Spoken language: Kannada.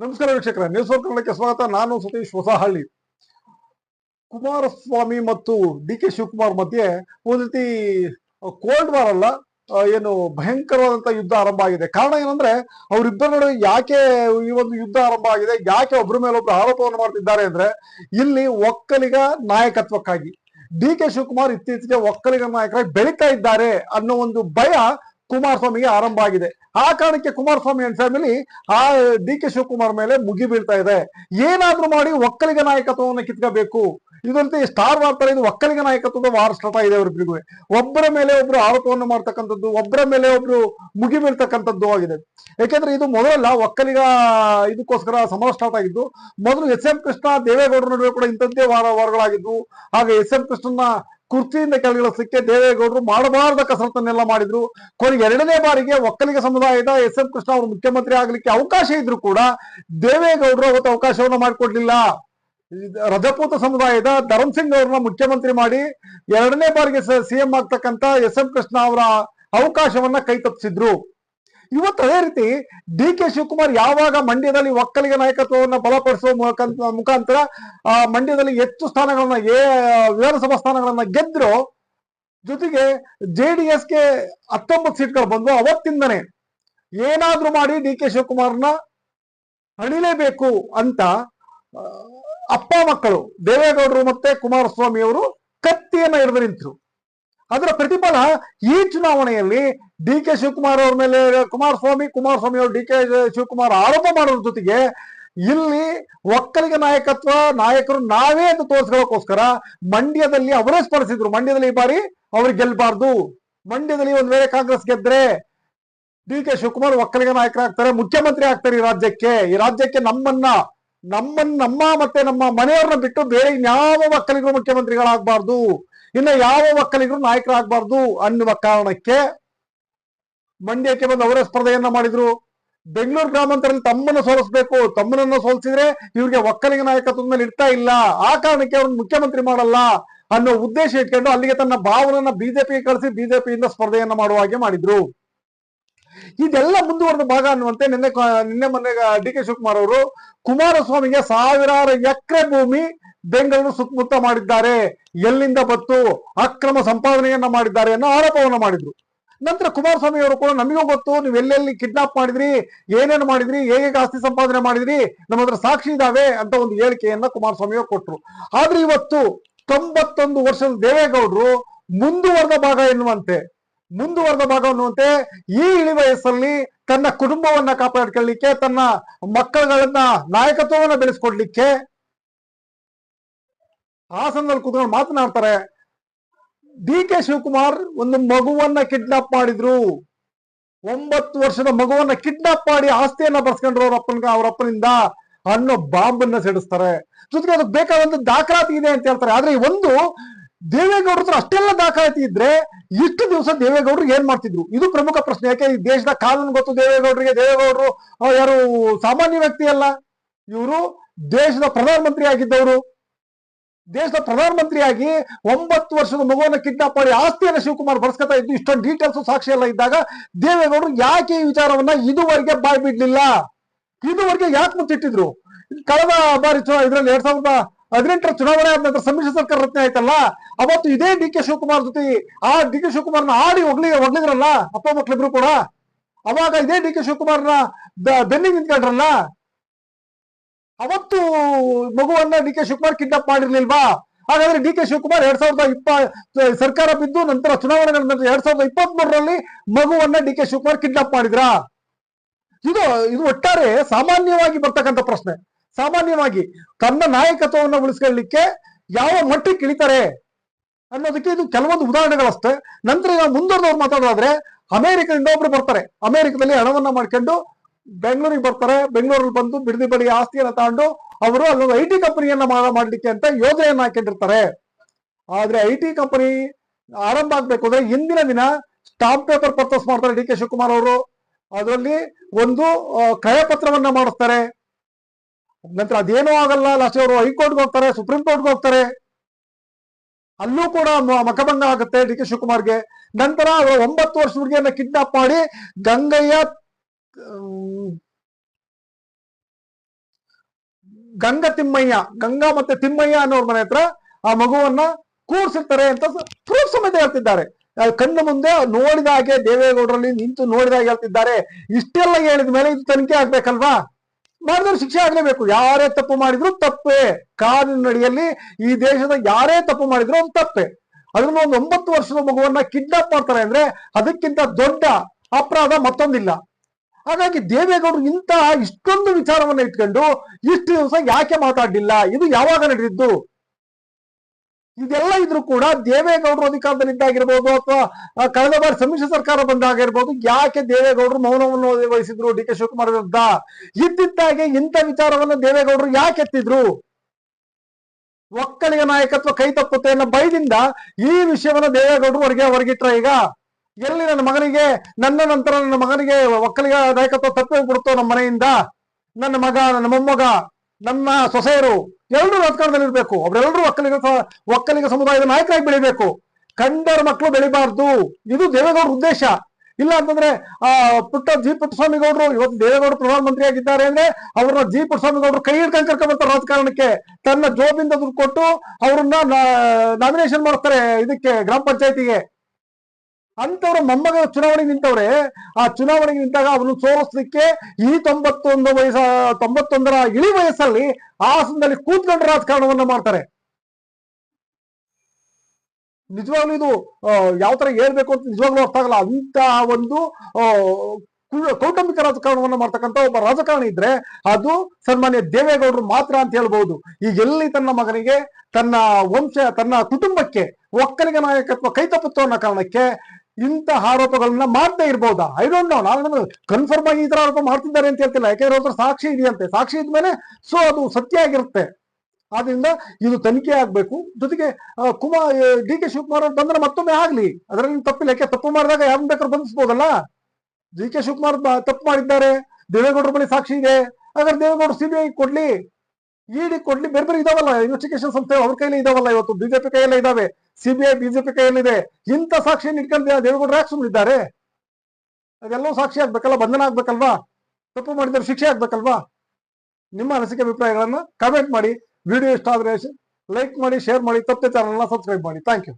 ನಮಸ್ಕಾರ ವೀಕ್ಷಕರ, ನ್ಯೂಸ್ ಫೋರ್ ಕನ್ನಡಕ್ಕೆ ಸ್ವಾಗತ. ನಾನು ಸತೀಶ್ ಹೊಸಹಳ್ಳಿ. ಕುಮಾರಸ್ವಾಮಿ ಮತ್ತು ಡಿ ಕೆ ಶಿವಕುಮಾರ್ ಮಧ್ಯೆ ಒಂದು ರೀತಿ ಕೋಲ್ಡ್ ವಾರ್ ಅಲ್ಲ ಏನು ಭಯಂಕರವಾದಂತ ಯುದ್ಧ ಆರಂಭ ಆಗಿದೆ. ಕಾರಣ ಏನಂದ್ರೆ, ಅವರಿಬ್ಬರ ನಡುವೆ ಯಾಕೆ ಈ ಒಂದು ಯುದ್ಧ ಆರಂಭ ಆಗಿದೆ, ಯಾಕೆ ಒಬ್ಬರ ಮೇಲೆ ಒಬ್ರು ಆರೋಪವನ್ನು ಮಾಡ್ತಿದ್ದಾರೆ ಅಂದ್ರೆ, ಇಲ್ಲಿ ಒಕ್ಕಲಿಗ ನಾಯಕತ್ವಕ್ಕಾಗಿ. ಡಿ ಕೆ ಶಿವಕುಮಾರ್ ಇತ್ತೀಚೆಗೆ ಒಕ್ಕಲಿಗ ನಾಯಕರಾಗಿ ಬೆಳೀತಾ ಇದ್ದಾರೆ ಅನ್ನೋ ಒಂದು ಭಯ ಕುಮಾರಸ್ವಾಮಿಗೆ ಆರಂಭ ಆಗಿದೆ. ಆ ಕಾರಣಕ್ಕೆ ಕುಮಾರಸ್ವಾಮಿ ಅಂಡ್ ಫ್ಯಾಮಿಲಿ ಆ ಡಿ ಕೆ ಶಿವಕುಮಾರ್ ಮೇಲೆ ಮುಗಿ ಬೀಳ್ತಾ ಇದೆ. ಏನಾದ್ರೂ ಮಾಡಿ ಒಕ್ಕಲಿಗ ನಾಯಕತ್ವವನ್ನು ಕಿತ್ಕೋಬೇಕು. ಇದರಂತೆ ಸ್ಟಾರ್ ವಾರ್ತಾರೆ ಇದು ಒಕ್ಕಲಿಗ ನಾಯಕತ್ವದ ವಾರ ಇದೆ ಅವರಿಬ್ಬರಿಗೂ ಒಬ್ಬರ ಮೇಲೆ ಒಬ್ರು ಆರೋಪವನ್ನು ಮಾಡ್ತಕ್ಕಂಥದ್ದು, ಒಬ್ಬರ ಮೇಲೆ ಒಬ್ರು ಮುಗಿ ಬೀಳ್ತಕ್ಕಂಥದ್ದು ಆಗಿದೆ. ಯಾಕೆಂದ್ರೆ ಇದು ಮೊದಲಲ್ಲ, ಒಕ್ಕಲಿಗ ಇದಕ್ಕೋಸ್ಕರ ಸಮರ ಸ್ಟಾರ್ಟ್ ಆಗಿದ್ದು, ಮೊದಲು ಎಸ್ ಎಂ ಕೃಷ್ಣ ದೇವೇಗೌಡರ ನಡುವೆ ಕೂಡ ಇಂಥದ್ದೇ ವಾರ ವಾರಗಳಾಗಿದ್ದು ಹಾಗೆ ಎಸ್ ಎಂ ಕೃಷ್ಣನ ಕುರ್ಚಿಯಿಂದ ಕೆಳಗಿಳಿಸಲಿಕ್ಕೆ ದೇವೇಗೌಡರು ಮಾಡಬಾರದ ಕಸರತ್ತನ್ನೆಲ್ಲ ಮಾಡಿದ್ರು. ಕೊನೆಗೆ ಎರಡನೇ ಬಾರಿಗೆ ಒಕ್ಕಲಿಗ ಸಮುದಾಯದ ಎಸ್ ಎಂ ಕೃಷ್ಣ ಅವರು ಮುಖ್ಯಮಂತ್ರಿ ಆಗಲಿಕ್ಕೆ ಅವಕಾಶ ಇದ್ರು ಕೂಡ ದೇವೇಗೌಡರು ಅವತ್ತು ಅವಕಾಶವನ್ನ ಮಾಡಿಕೊಡ್ಲಿಲ್ಲ. ರಜಪೂತ ಸಮುದಾಯದ ಧರಮ್ ಸಿಂಗ್ ಅವ್ರನ್ನ ಮುಖ್ಯಮಂತ್ರಿ ಮಾಡಿ ಎರಡನೇ ಬಾರಿಗೆ ಸಿಎಂ ಆಗ್ತಕ್ಕಂತ ಎಸ್ ಎಂ ಕೃಷ್ಣ ಅವರ ಅವಕಾಶವನ್ನ ಕೈ ತಪ್ಪಿಸಿದ್ರು. ಇವತ್ತು ಅದೇ ರೀತಿ ಡಿ ಕೆ ಶಿವಕುಮಾರ್ ಯಾವಾಗ ಮಂಡ್ಯದಲ್ಲಿ ಒಕ್ಕಲಿಗ ನಾಯಕತ್ವವನ್ನು ಬಲಪಡಿಸುವ ಮುಖಾಂತ- ಮುಖಾಂತರ ಮಂಡ್ಯದಲ್ಲಿ ಹೆಚ್ಚು ಸ್ಥಾನಗಳನ್ನ ಏ ವಿಧಾನಸಭಾ ಸ್ಥಾನಗಳನ್ನ ಗೆದ್ರು, ಜೊತೆಗೆ ಜೆ ಡಿ ಎಸ್ಗೆ ಹತ್ತೊಂಬತ್ತು ಸೀಟ್ಗಳು ಬಂದು ಅವತ್ತಿಂದನೇ. ಏನಾದ್ರೂ ಮಾಡಿ ಡಿ ಕೆ ಶಿವಕುಮಾರ್ನ ಹಣಿಲೇಬೇಕು ಅಂತ ಅಪ್ಪ ಮಕ್ಕಳು ದೇವೇಗೌಡರು ಮತ್ತೆ ಕುಮಾರಸ್ವಾಮಿ ಅವರು ಕತ್ತಿಯನ್ನ ಹಿಡಿದು ನಿಂತರು. ಅದರ ಪ್ರತಿಫಲ ಈ ಚುನಾವಣೆಯಲ್ಲಿ ಡಿ ಕೆ ಶಿವಕುಮಾರ್ ಅವ್ರ ಮೇಲೆ, ಕುಮಾರಸ್ವಾಮಿ ಕುಮಾರಸ್ವಾಮಿ ಅವರು ಡಿ ಕೆ ಶಿವಕುಮಾರ್ ಆರೋಪ ಮಾಡೋದ್ರ ಜೊತೆಗೆ ಇಲ್ಲಿ ಒಕ್ಕಲಿಗ ನಾಯಕತ್ವ ನಾಯಕರು ನಾವೇ ಅಂತ ತೋರಿಸ್ಕೊಳ್ಳೋಕೋಸ್ಕರ ಮಂಡ್ಯದಲ್ಲಿ ಅವರೇ ಸ್ಪರ್ಧಿಸಿದ್ರು. ಮಂಡ್ಯದಲ್ಲಿ ಈ ಬಾರಿ ಅವ್ರಿಗೆ ಗೆಲ್ಬಾರ್ದು. ಮಂಡ್ಯದಲ್ಲಿ ಒಂದ್ ವೇಳೆ ಕಾಂಗ್ರೆಸ್ ಗೆದ್ರೆ ಡಿ ಕೆ ಶಿವಕುಮಾರ್ ಒಕ್ಕಲಿಗ ನಾಯಕರಾಗ್ತಾರೆ, ಮುಖ್ಯಮಂತ್ರಿ ಆಗ್ತಾರೆ ಈ ರಾಜ್ಯಕ್ಕೆ. ಈ ರಾಜ್ಯಕ್ಕೆ ನಮ್ಮನ್ನ ನಮ್ಮನ್ನ, ನಮ್ಮ ಮತ್ತೆ ನಮ್ಮ ಮನೆಯವ್ರನ್ನ ಬಿಟ್ಟು ಬೇರೆ ಯಾವ ಒಕ್ಕಲಿಗರು ಮುಖ್ಯಮಂತ್ರಿಗಳಾಗಬಾರ್ದು. ಇನ್ನು ಯಾವ ಒಕ್ಕಲಿಗರು ನಾಯಕರಾಗಬಾರ್ದು ಅನ್ನುವ ಕಾರಣಕ್ಕೆ ಮಂಡ್ಯಕ್ಕೆ ಬಂದು ಅವರೇ ಸ್ಪರ್ಧೆಯನ್ನ ಮಾಡಿದ್ರು. ಬೆಂಗಳೂರು ಗ್ರಾಮಾಂತರಲ್ಲಿ ತಮ್ಮನ್ನ ಸೋಲಿಸ್ಬೇಕು, ತಮ್ಮನನ್ನ ಸೋಲಿಸಿದ್ರೆ ಇವ್ರಿಗೆ ಒಕ್ಕಲಿಗ ನಾಯಕತ್ವದ ಮೇಲೆ ಇರ್ತಾ ಇಲ್ಲ. ಆ ಕಾರಣಕ್ಕೆ ಅವ್ರನ್ನ ಮುಖ್ಯಮಂತ್ರಿ ಮಾಡಲ್ಲ ಅನ್ನೋ ಉದ್ದೇಶ ಇಟ್ಕೊಂಡು ಅಲ್ಲಿಗೆ ತನ್ನ ಭಾವನನ್ನ ಬಿಜೆಪಿಗೆ ಕಳಿಸಿ ಬಿಜೆಪಿಯಿಂದ ಸ್ಪರ್ಧೆಯನ್ನ ಮಾಡುವ ಹಾಗೆ ಮಾಡಿದ್ರು. ಇದೆಲ್ಲ ಮುಂದುವರೆದ ಭಾಗ ಅನ್ನುವಂತೆ ನಿನ್ನೆ ನಿನ್ನೆ ಮೊನ್ನೆ ಡಿ ಕೆ ಶಿವಕುಮಾರ್ ಅವರು ಕುಮಾರಸ್ವಾಮಿಗೆ ಸಾವಿರಾರು ಎಕರೆ ಭೂಮಿ ಬೆಂಗಳೂರು ಸುತ್ತಮುತ್ತ ಮಾಡಿದ್ದಾರೆ, ಎಲ್ಲಿಂದ ಬತ್ತು ಅಕ್ರಮ ಸಂಪಾದನೆಯನ್ನ ಮಾಡಿದ್ದಾರೆ ಅನ್ನೋ ಆರೋಪವನ್ನು ಮಾಡಿದ್ರು. ನಂತರ ಕುಮಾರಸ್ವಾಮಿ ಅವರು ಕೂಡ ನಮಗೂ ಗೊತ್ತು, ನೀವು ಎಲ್ಲೆಲ್ಲಿ ಕಿಡ್ನಾಪ್ ಮಾಡಿದ್ರಿ, ಏನೇನು ಮಾಡಿದ್ರಿ, ಹೇಗೆ ಆಸ್ತಿ ಸಂಪಾದನೆ ಮಾಡಿದ್ರಿ, ನಮ್ಮ ಹತ್ರ ಸಾಕ್ಷಿ ಇದಾವೆ ಅಂತ ಒಂದು ಹೇಳಿಕೆಯನ್ನ ಕುಮಾರಸ್ವಾಮಿ ಅವರು ಕೊಟ್ಟರು ಆದ್ರೆ ಇವತ್ತು ತೊಂಬತ್ತೊಂದು ವರ್ಷದ ದೇವೇಗೌಡರು ಮುಂದುವರೆದ ಭಾಗ ಎನ್ನುವಂತೆ, ಮುಂದುವರೆದ ಭಾಗ ಅನ್ನುವಂತೆ ಈ ಇಳಿ ವಯಸ್ಸಲ್ಲಿ ತನ್ನ ಕುಟುಂಬವನ್ನ ಕಾಪಾಡ್ಕೊಳ್ಳಿಕ್ಕೆ, ತನ್ನ ಮಕ್ಕಳುಗಳನ್ನ ನಾಯಕತ್ವವನ್ನ ಬೆಳೆಸ್ಕೊಡ್ಲಿಕ್ಕೆ ಹಾಸನದಲ್ಲಿ ಕುತ್ಕೊಂಡು ಮಾತನಾಡ್ತಾರೆ. ಡಿ ಕೆ ಶಿವಕುಮಾರ್ ಒಂದು ಮಗುವನ್ನ ಕಿಡ್ನಾಪ್ ಮಾಡಿದ್ರು. ಒಂಬತ್ತು ವರ್ಷದ ಮಗುವನ್ನ ಕಿಡ್ನಾಪ್ ಮಾಡಿ ಆಸ್ತಿಯನ್ನ ಬರ್ಸ್ಕೊಂಡ್ರು ಅವ್ರ ಅಪ್ಪನ ಅವ್ರ ಅಪ್ಪನಿಂದ ಅನ್ನೋ ಬಾಂಬನ್ನ ಸಿಡಿಸ್ತಾರೆ. ಜೊತೆಗೆ ಅದಕ್ಕೆ ಒಂದು ದಾಖಲಾತಿ ಇದೆ ಅಂತ ಹೇಳ್ತಾರೆ. ಆದ್ರೆ ಒಂದು ದೇವೇಗೌಡರ ಹತ್ರ ಅಷ್ಟೆಲ್ಲ ದಾಖಲಾತಿ ಇದ್ರೆ ಇಷ್ಟು ದಿವಸ ದೇವೇಗೌಡರು ಏನ್ ಮಾಡ್ತಿದ್ರು? ಇದು ಪ್ರಮುಖ ಪ್ರಶ್ನೆ. ಯಾಕೆ ಈ ದೇಶದ ಕಾನೂನು ಗೊತ್ತು ದೇವೇಗೌಡರಿಗೆ? ದೇವೇಗೌಡರು ಯಾರು ಸಾಮಾನ್ಯ ವ್ಯಕ್ತಿ ಅಲ್ಲ. ಇವರು ದೇಶದ ಪ್ರಧಾನಮಂತ್ರಿ ಆಗಿದ್ದವರು. ದೇಶದ ಪ್ರಧಾನಮಂತ್ರಿಯಾಗಿ ಒಂಬತ್ತು ವರ್ಷದ ಮಗುವನ್ನು ಕಿಡ್ನಾಪ್ ಮಾಡಿ ಆಸ್ತಿಯನ್ನು ಶಿವಕುಮಾರ್ ಬರ್ಸ್ಕೊತಾ ಇದ್ದು, ಇಷ್ಟೊಂದು ಡೀಟೇಲ್ಸ್ ಸಾಕ್ಷಿ ಎಲ್ಲ ಇದ್ದಾಗ ದೇವೇಗೌಡರು ಯಾಕೆ ಈ ವಿಚಾರವನ್ನ ಇದುವರೆಗೆ ಬಾಯ್ ಬಿಡ್ಲಿಲ್ಲ? ಇದುವರೆಗೆ ಯಾಕೆ ಮುಚ್ಚಿಟ್ಟಿದ್ರು? ಕಳೆದ ಬಾರಿ ಇದರಲ್ಲಿ ಎರಡ್ ಸಾವಿರದ ಹದಿನೆಂಟರ ಚುನಾವಣೆ ಆದ ನಂತರ ಸಮ್ಮಿಶ್ರ ಸರ್ಕಾರ ರಚನೆ ಆಯ್ತಲ್ಲ? ಅವತ್ತು ಇದೇ ಡಿ ಕೆ ಶಿವಕುಮಾರ್ ಜೊತೆ ಆ ಡಿ ಕೆ ಶಿವಕುಮಾರ್ನ ಆಡಿ ಹೊಗ್ಲಿ ಹೊಗ್ಲಿದ್ರಲ್ಲ ಅಪ್ಪ ಮಕ್ಳಿಬ್ರು ಕೂಡ? ಅವಾಗ ಇದೇ ಡಿ ಕೆ ಶಿವಕುಮಾರ್ನ ಬೆನ್ನಿಗೆ ನಿಂತ್ಕೊಂಡ್ರಲ್ಲ? ಅವತ್ತು ಮಗುವನ್ನ ಡಿ ಕೆ ಶಿವಕುಮಾರ್ ಕಿಡ್ನಾಪ್ ಮಾಡಿರ್ಲಿಲ್ವಾ? ಹಾಗಾದ್ರೆ ಡಿ ಕೆ ಶಿವಕುಮಾರ್ ಎರಡ್ ಸಾವಿರದ ಇಪ್ಪ ಸರ್ಕಾರ ಬಿದ್ದು ನಂತರ ಚುನಾವಣೆಗಳ ನಂತರ ಎರಡ್ ಸಾವಿರದ ಇಪ್ಪತ್ತ್ ಮೂರರಲ್ಲಿ ಮಗುವನ್ನ ಡಿ ಕೆ ಶಿವಕುಮಾರ್ ಕಿಡ್ನಾಪ್ ಮಾಡಿದ್ರಾ? ಇದು ಇದು ಒಟ್ಟಾರೆ ಸಾಮಾನ್ಯವಾಗಿ ಬರ್ತಕ್ಕಂಥ ಪ್ರಶ್ನೆ. ಸಾಮಾನ್ಯವಾಗಿ ತನ್ನ ನಾಯಕತ್ವವನ್ನು ಉಳಿಸ್ಕೊಳ್ಳಿಕ್ಕೆ ಯಾವ ಮಟ್ಟಕ್ಕೆ ಇಳಿತಾರೆ ಅನ್ನೋದಕ್ಕೆ ಇದು ಕೆಲವೊಂದು ಉದಾಹರಣೆಗಳಷ್ಟೇ. ನಂತರ ನಾವು ಮುಂದುವರೆದವ್ರು ಮಾತಾಡೋದಾದ್ರೆ ಅಮೆರಿಕದಿಂದ ಒಬ್ರು ಬರ್ತಾರೆ. ಅಮೆರಿಕದಲ್ಲಿ ಹಣವನ್ನ ಮಾಡ್ಕೊಂಡು ಬೆಂಗಳೂರಿಗೆ ಬರ್ತಾರೆ, ಬೆಂಗಳೂರಲ್ಲಿ ಬಂದು ಬಿಡದಿ ಬಳಿ ಆಸ್ತಿಯನ್ನು ತಗೊಂಡು ಅವರು ಅಲ್ಲೊಂದು ಐ ಟಿ ಕಂಪನಿಯನ್ನ ಮಾಡ್ಲಿಕ್ಕೆ ಅಂತ ಯೋಜನೆಯನ್ನ ಹಾಕೊಂಡಿರ್ತಾರೆ ಆದ್ರೆ ಐ ಟಿ ಕಂಪನಿ ಆರಂಭ ಆಗ್ಬೇಕು ಅಂದ್ರೆ ಹಿಂದಿನ ದಿನ ಸ್ಟಾಂಪ್ ಪೇಪರ್ ಪರ್ಚೇಸ್ ಮಾಡ್ತಾರೆ ಡಿ ಕೆ ಶಿವಕುಮಾರ್ ಅವರು. ಅದರಲ್ಲಿ ಒಂದು ಕಾಯಪತ್ರವನ್ನ ಮಾಡಿಸ್ತಾರೆ. ನಂತರ ಅದೇನೂ ಆಗಲ್ಲ ಲಾಸ್ಟ್ ಅವರು ಹೈಕೋರ್ಟ್ಗೆ ಹೋಗ್ತಾರೆ, ಸುಪ್ರೀಂ ಕೋರ್ಟ್ಗೆ ಹೋಗ್ತಾರೆ. ಅಲ್ಲೂ ಕೂಡ ಮಖಭಂಗ ಆಗುತ್ತೆ ಡಿ ಕೆ ಶಿವಕುಮಾರ್ಗೆ. ನಂತರ ಅವರು ಒಂಬತ್ತು ವರ್ಷ ಹುಡುಗಿಯನ್ನ ಕಿಡ್ನಾಪ್ ಮಾಡಿ ಗಂಗಯ್ಯ ಗಂಗಾ ತಿಮ್ಮಯ್ಯ, ಗಂಗಾ ಮತ್ತೆ ತಿಮ್ಮಯ್ಯ ಅನ್ನೋರ್ ಮನೆ ಹತ್ರ ಆ ಮಗುವನ್ನ ಕೂರ್ಸಿರ್ತಾರೆ ಅಂತ ಪ್ರೂಫ್ ಸಮೇತ ಹೇಳ್ತಿದ್ದಾರೆ. ಕಣ್ಣು ಮುಂದೆ ನೋಡಿದ ಹಾಗೆ ದೇವೇಗೌಡರಲ್ಲಿ ನಿಂತು ನೋಡಿದ ಹಾಗೆ ಹೇಳ್ತಿದ್ದಾರೆ. ಇಷ್ಟೆಲ್ಲ ಹೇಳಿದ ಮೇಲೆ ಇದು ತನಿಖೆ ಆಗ್ಬೇಕಲ್ವಾ? ಮಾಡಿದ್ರೆ ಶಿಕ್ಷೆ ಆಗ್ಲೇಬೇಕು. ಯಾರೇ ತಪ್ಪು ಮಾಡಿದ್ರು ತಪ್ಪೇ. ಕಾನೂನಿನಡಿಯಲ್ಲಿ ಈ ದೇಶದ ಯಾರೇ ತಪ್ಪು ಮಾಡಿದ್ರು ಅದು ತಪ್ಪೆ. ಅದನ್ನ ಒಂದು ಒಂಬತ್ತು ವರ್ಷದ ಮಗುವನ್ನ ಕಿಡ್ನಾಪ್ ಮಾಡ್ತಾರೆ ಅಂದ್ರೆ ಅದಕ್ಕಿಂತ ದೊಡ್ಡ ಅಪರಾಧ ಮತ್ತೊಂದಿಲ್ಲ. ಹಾಗಾಗಿ ದೇವೇಗೌಡರು ಇಂತಹ ಇಷ್ಟೊಂದು ವಿಚಾರವನ್ನ ಇಟ್ಕೊಂಡು ಇಷ್ಟು ದಿವಸ ಯಾಕೆ ಮಾತಾಡಲಿಲ್ಲ? ಇದು ಯಾವಾಗ ನಡೆದಿದ್ದು? ಇದೆಲ್ಲ ಇದ್ರು ಕೂಡ ದೇವೇಗೌಡರು ಅಧಿಕಾರದಲ್ಲಿ ಇದ್ದಾಗಿರ್ಬೋದು ಅಥವಾ ಕಳೆದ ಬಾರಿ ಸಮ್ಮಿಶ್ರ ಸರ್ಕಾರ ಬಂದಾಗಿರ್ಬೋದು ಯಾಕೆ ದೇವೇಗೌಡರು ಮೌನವನ್ನು ವಹಿಸಿದ್ರು ಡಿ ಕೆ ಶಿವಕುಮಾರ್ ವಿರುದ್ಧ? ಇದ್ದಿದ್ದಾಗೆ ಇಂಥ ವಿಚಾರವನ್ನು ದೇವೇಗೌಡರು ಯಾಕೆ ಎತ್ತಿದ್ರು? ಒಕ್ಕಲಿಗ ನಾಯಕತ್ವ ಕೈ ತಪ್ಪುತ್ತೆ ಅನ್ನೋ ಭಯದಿಂದ ಈ ವಿಷಯವನ್ನ ದೇವೇಗೌಡರು ಹೊರಗೆ ಹೊರಗಿಟ್ರ ಈಗ? ಎಲ್ಲಿ ನನ್ನ ಮಗನಿಗೆ, ನನ್ನ ನಂತರ ನನ್ನ ಮಗನಿಗೆ ಒಕ್ಕಲಿಗ ನಾಯಕತ್ವ ತಪ್ಪಿ ಬಿಡುತ್ತೋ ನಮ್ಮ ಮನೆಯಿಂದ? ನನ್ನ ಮಗ, ನನ್ನ ಮೊಮ್ಮಗ, ನನ್ನ ಸೊಸೆಯರು ಎಲ್ಲರೂ ರಾಜಕಾರಣದಲ್ಲಿ ಇರಬೇಕು ಅವರೆಲ್ಲರೂ ಒಕ್ಕಲಿಗ ಒಕ್ಕಲಿಗ ಸಮುದಾಯದ ನಾಯಕರಾಗಿ ಬೆಳಿಬೇಕು. ಕಂಡರ ಮಕ್ಕಳು ಬೆಳಿಬಾರ್ದು. ಇದು ದೇವೇಗೌಡರ ಉದ್ದೇಶ. ಇಲ್ಲ ಅಂತಂದ್ರೆ, ಆ, ಪುಟ್ಟ ಜಿ. ಪುಟ್ಟಸ್ವಾಮಿ ಗೌಡರು ಇವತ್ತು ದೇವೇಗೌಡರು ಪ್ರಧಾನಮಂತ್ರಿ ಆಗಿದ್ದಾರೆ ಅಂದ್ರೆ ಅವ್ರನ್ನ ಜಿ. ಪುಟ್ಟಸ್ವಾಮಿ ಗೌಡರು ಕೈ ಹಿಡ್ಕೊಂಡು ಕರ್ಕೊಂಡ್ಬರ್ತಾರೆ ರಾಜಕಾರಣಕ್ಕೆ ತನ್ನ ಜೋಬಿಂದ ದುಡ್ಡು ಕೊಟ್ಟು ಅವ್ರನ್ನ ನಾಮಿನೇಷನ್ ಮಾಡ್ತಾರೆ ಇದಕ್ಕೆ ಗ್ರಾಮ ಪಂಚಾಯತಿಗೆ. ಅಂತವ್ರ ಮೊಮ್ಮಗ ಚುನಾವಣೆಗೆ ನಿಂತವ್ರೆ, ಆ ಚುನಾವಣೆಗೆ ನಿಂತಾಗ ಅವನು ಸೋಲಿಸ್ಲಿಕ್ಕೆ ಈ ತೊಂಬತ್ತೊಂದು ವಯಸ್ಸ, ತೊಂಬತ್ತೊಂದರ ಇಳಿ ವಯಸ್ಸಲ್ಲಿ ಆಸನದಲ್ಲಿ ಕೂತ್ಕೊಂಡು ರಾಜಕಾರಣವನ್ನ ಮಾಡ್ತಾರೆ. ನಿಜವಾಗ್ಲೂ ಇದು ಯಾವ ತರ ಹೇಳ್ಬೇಕು ಅಂತ ನಿಜವಾಗ್ಲೂ ಅರ್ಥ ಆಗಲ್ಲ. ಅಂತ ಒಂದು ಕೌಟುಂಬಿಕ ರಾಜಕಾರಣವನ್ನು ಮಾಡ್ತಕ್ಕಂಥ ಒಬ್ಬ ರಾಜಕಾರಣಿ ಇದ್ರೆ ಅದು ಸನ್ಮಾನ್ಯ ದೇವೇಗೌಡರು ಮಾತ್ರ ಅಂತ ಹೇಳ್ಬಹುದು ಈಗ ಎಲ್ಲಿ ತನ್ನ ಮಗನಿಗೆ ತನ್ನ ವಂಶ, ತನ್ನ ಕುಟುಂಬಕ್ಕೆ ಒಕ್ಕಲಿಗ ನಾಯಕತ್ವ ಕೈ ತಪ್ಪುತ್ತೋ ಅನ್ನೋ ಕಾರಣಕ್ಕೆ ಇಂಥ ಆರೋಪಗಳನ್ನ ಮಾಡದೇ ಇರ್ಬೋದಾ? ಐ ಡೋಂಟ್ ನೋ ನಾನು ಕನ್ಫರ್ಮ್ ಆಗಿ ಈ ತರ ಆರೋಪ ಮಾಡ್ತಿದ್ದಾರೆ ಅಂತ ಹೇಳ್ತಿಲ್ಲ. ಯಾಕೆಂದ್ರೆ ಅವ್ರ ಸಾಕ್ಷಿ ಇದೆಯಂತೆ? ಸಾಕ್ಷಿ ಇದ್ಮೇಲೆ ಸೊ ಅದು ಸತ್ಯ ಆಗಿರುತ್ತೆ. ಆದ್ರಿಂದ ಇದು ತನಿಖೆ ಆಗ್ಬೇಕು. ಜೊತೆಗೆ ಕುಮಾರ್ ಡಿ ಕೆ ಶಿವಕುಮಾರ್ ಬಂದ್ರೆ ಮತ್ತೊಮ್ಮೆ ಆಗ್ಲಿ. ಅದರಲ್ಲಿ ತಪ್ಪಿಲ್ಲ. ಯಾಕೆ ತಪ್ಪು ಮಾಡಿದಾಗ ಯಾರು ಬೇಕಾದ್ರೂ ಬಂಧಿಸ್ಬೋದಲ್ಲ? ಡಿ ಕೆ ಶಿವಕುಮಾರ್ ತಪ್ಪು ಮಾಡಿದ್ದಾರೆ, ದೇವೇಗೌಡರ ಬಳಿ ಸಾಕ್ಷಿ ಇದೆ. ಹಾಗಾದ್ರೆ ದೇವೇಗೌಡರು ಸಿಬಿಐ ಕೊಡ್ಲಿ? ಇಡಿ ಕೊಡ್ಲಿ? ಬೇರೆ ಬೇರೆ ಇದಾವಲ್ಲ ಇನ್ವೆಸ್ಟಿಗೇಷನ್ ಸಂಸ್ಥೆ ಅವ್ರ ಕೈಲಿ ಇದಾವಲ್ಲ ಇವತ್ತು? ಬಿಜೆಪಿ ಕೈಯಲ್ಲೇ ಇದಾವೆ. ಸಿಬಿಐ ಬಿಜೆಪಿ ಕೈಯಲ್ಲಿದೆ ಇಂಥ ಸಾಕ್ಷಿಯನ್ನು ಇಟ್ಕೊಂಡು ದೇವೇಗೌಡರು ಯಾಕೆ ಸುಮ್ಮನಿದ್ದಾರೆ ಅದೆಲ್ಲವೂ ಸಾಕ್ಷಿ ಆಗ್ಬೇಕಲ್ಲ, ಬಂಧನ ಆಗ್ಬೇಕಲ್ವಾ? ತಪ್ಪು ಮಾಡಿದ್ರೆ ಶಿಕ್ಷೆ ಆಗ್ಬೇಕಲ್ವಾ? ನಿಮ್ಮ ಅನಿಸಿಕೆ ಅಭಿಪ್ರಾಯಗಳನ್ನ ಕಮೆಂಟ್ ಮಾಡಿ. ವಿಡಿಯೋ ಇಷ್ಟ ಆದ್ರೆ ಲೈಕ್ ಮಾಡಿ ಶೇರ್ ಮಾಡಿ, ತಪ್ಪೆ ಚಾನಲ್ನ ಸಬ್ಸ್ಕ್ರೈಬ್ ಮಾಡಿ. Thank you